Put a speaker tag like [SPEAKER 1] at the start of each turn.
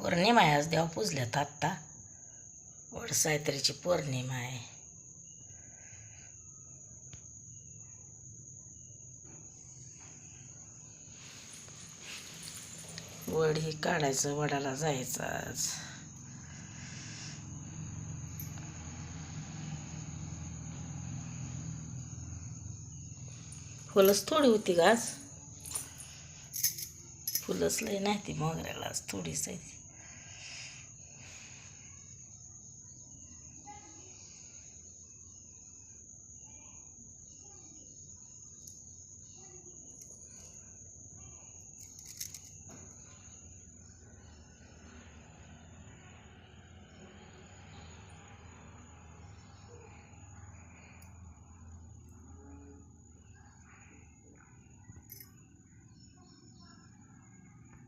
[SPEAKER 1] पौर्णिमा आहे आज देवा पुजल्यात आत्ता. वडसायत्रीची पौर्णिमा आहे. वड ही काढायचं वडाला जायचं आज. फुलंच थोडी होती का आज. फुलंच लय नाही ती मोगऱ्याला आज थोडीच आहे ती.